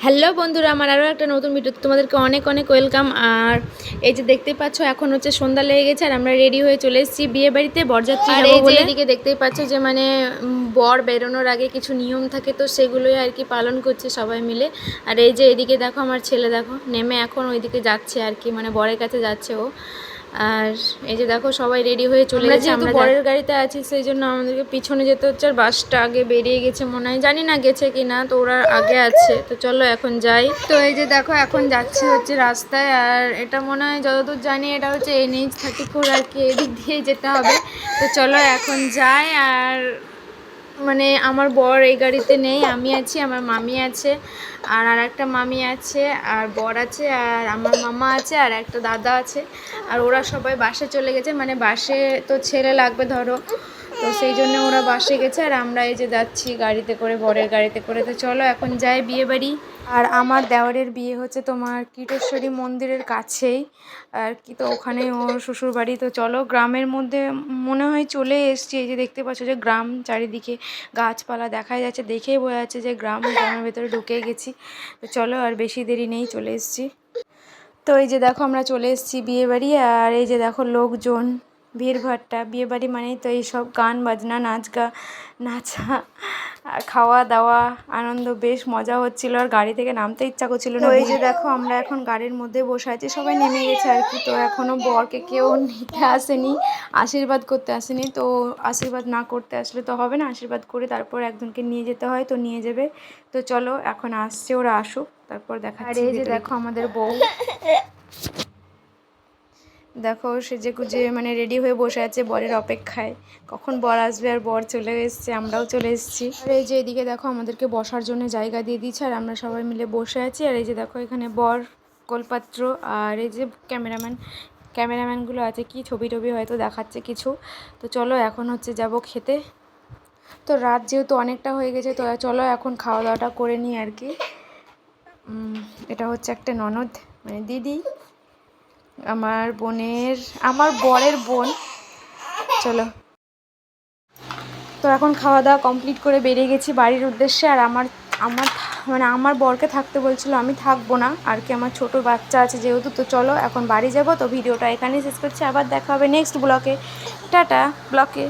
Hello বন্ধুরা আমার আরও একটা নতুন ভিডিও তোমাদেরকে অনেক অনেক ওয়েলকাম আর এই যে দেখতে পাচ্ছ এখন হচ্ছে সন্ধ্যা লেগে গেছে আর আমরা রেডি হয়ে চলে এসেছি বিয়ে বাড়িতে বরযাত্রী আর এই যে এদিকে দেখতেই পাচ্ছ যে মানে বর বেরোনোর আগে কিছু নিয়ম থাকে তো সেগুলোই আর কি পালন করছে সবাই মিলে। আর এই যে এদিকে দেখো আমার ছেলে দেখো নেমে এখন ওইদিকে যাচ্ছে আর কি মানে বরের কাছে যাচ্ছে ও। আর এই যে দেখো সবাই রেডি হয়ে চলে গেছে আমরা পরের গাড়িতে আছি সেই জন্য আমাদেরকে পিছনে যেতে হচ্ছে আর বাসটা আগে বেরিয়ে গেছে মনে হয়। জানি না গেছে কি না তো ওরা আগে আছে তো চলো এখন যাই। তো এই যে দেখো এখন যাচ্ছি হচ্ছে রাস্তায় আর এটা মনে হয় যতদূর জানি এটা হচ্ছে এনএইচ থার্টি ফোর আর কি এদিক দিয়ে যেতে হবে। তো চলো এখন যাই আর মানে আমার বর এই গাড়িতে নেই, আমি আছি, আমার মামি আছে, আর আর একটা মামি আছে, আর বর আছে, আর আমার মামা আছে, আর একটা দাদা আছে, আর ওরা সবাই বাসে চলে গেছে মানে বাসে তো ছেলে লাগবে ধরো। তো সেই জন্য ওরা বাসে গেছে আর আমরা এই যে যাচ্ছি গাড়িতে করে, বরের গাড়িতে করে। তো চলো, এখন যাই বিয়ে বাড়ি। আর আমার দেওয়ারের বিয়ে হচ্ছে তোমার কীটেশ্বরী মন্দিরের কাছেই। আর কি তো ওখানে ওর শ্বশুর বাড়ি। তো চলো, গ্রামের মধ্যে মনে হয় চলে এসছি। এই যে দেখতে পাচ্ছ যে গ্রাম চারিদিকে গাছপালা দেখা যাচ্ছে, দেখেই বোঝা যাচ্ছে যে গ্রাম, গ্রামের ভেতরে ঢুকে গেছি। তো চলো, আর বেশি দেরি নেই, চলে এসছি। তো এই যে দেখো, আমরা চলে এসেছি বিয়ে বাড়ি। আর এই যে দেখো, লোকজন ভিড়ভাট্টা বিয়ে বাড়ি মানেই তো এইসব গান বাজনা নাচ গা নাচা খাওয়া দাওয়া আনন্দ বেশ মজা হচ্ছিল। আর গাড়ি থেকে নামতে ইচ্ছা করছিল না। এই যে দেখো আমরা এখন গাড়ির মধ্যে বসে আছি সবাই নেমে গেছে আর কি। তো এখনও বরকে কেউ নিতে আসেনি আশীর্বাদ করতে আসেনি। তো আশীর্বাদ না করতে আসলে তো হবে না। আশীর্বাদ করে তারপর একজনকে নিয়ে যেতে হয় তো নিয়ে যাবে। তো চলো এখন আসছে ওরা আসুক তারপর দেখা আর এই যে দেখো আমাদের বউ। দেখো সেজে গুজে মানে রেডি হয়ে বসে আছে বরের অপেক্ষায়। কখন বর আসবে আর বর চলে এসছে, আমরাও চলে এসেছি। আর এই যে এদিকে দেখো, আমাদেরকে বসার জন্য জায়গা দিয়ে দিচ্ছে, আর আমরা সবাই মিলে বসে আছি। আর এই যে দেখো, এখানে বর, গোলপাত্র আর এই যে ক্যামেরাম্যান, ক্যামেরাম্যানগুলো আছে কি ছবি টবি হয়তো দেখাচ্ছে কিছু। তো চলো, এখন হচ্ছে যাব খেতে। তো রাত যেহেতু অনেকটা হয়ে গেছে, তো চলো এখন খাওয়া দাওয়াটা করে নিই আর কি। এটা হচ্ছে একটা ননদ মানে দিদি। আমার বোনের, আমার বরের বোন। চলো। তো এখন খাওয়া দাওয়া কমপ্লিট করে বেরিয়ে গেছি বাড়ির উদ্দেশ্যে। আর আমার আমার মানে আমার বরকে থাকতে বলছিল আমি থাকব না। আর কি আমার ছোট বাচ্চা আছে যেহেতু, তো চলো এখন বাড়ি যাব। তো ভিডিওটা এখানেই শেষ করছি। আবার দেখা হবে নেক্সট ব্লকে টাটা ব্লকে